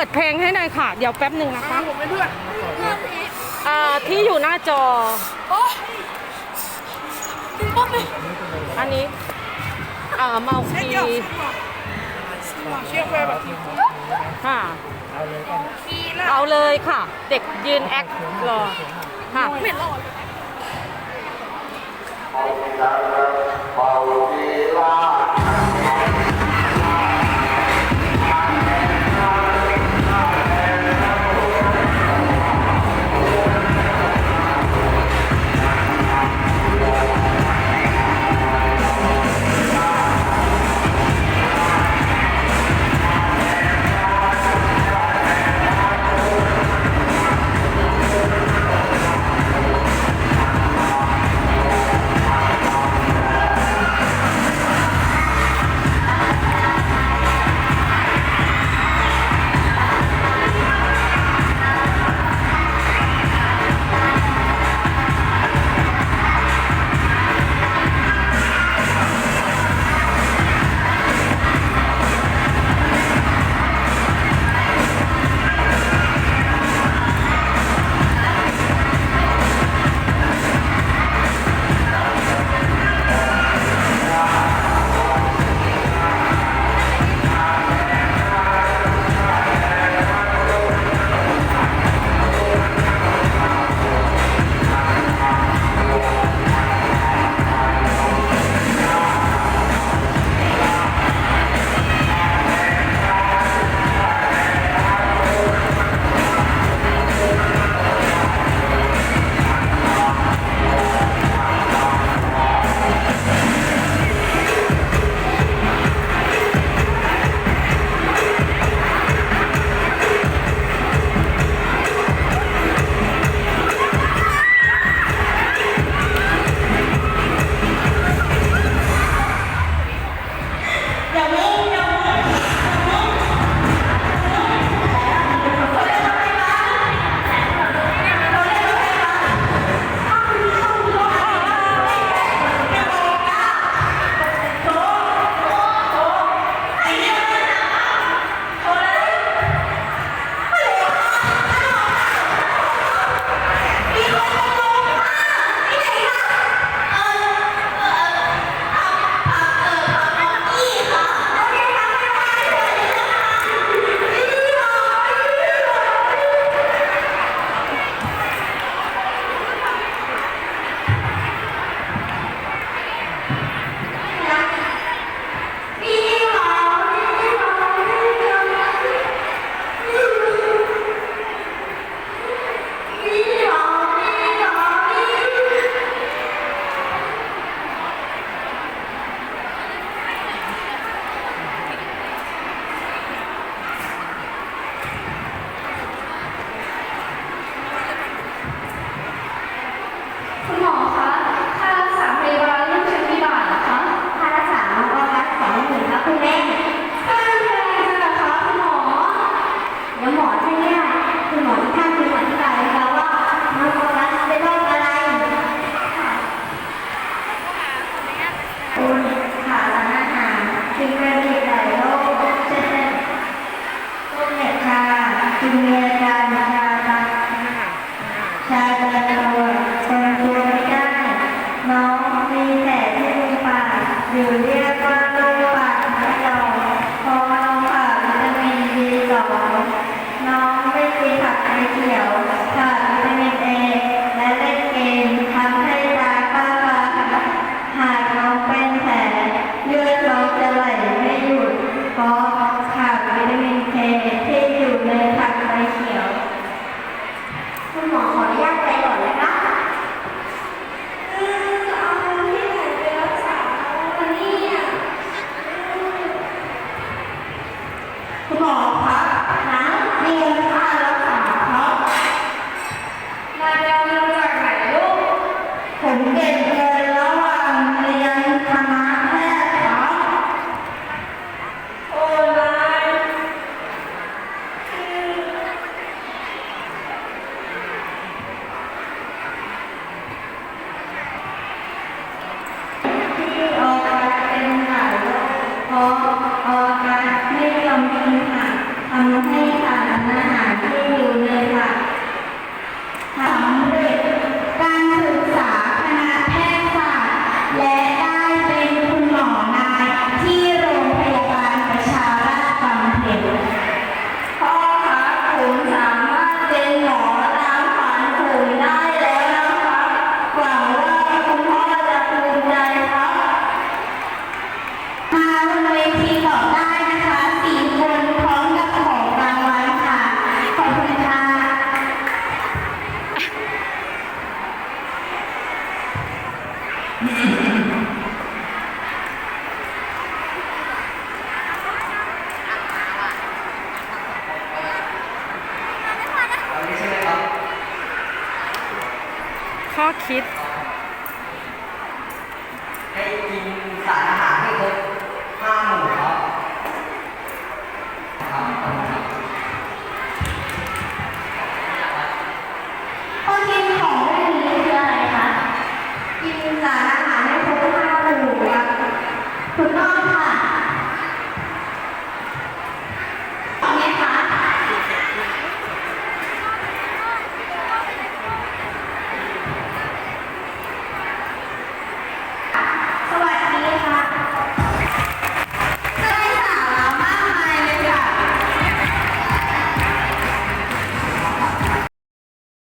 ปิดเพลงให้หน่อยค่ะ เดี๋ยวแป๊บหนึ่งนะคะที่อยู่หน้าจออันนี้เมาคีค่ะ เอาเลยค่ะ เด็กยืนแอครอค่ะไมาเวลา bienvenida. ข้อคิด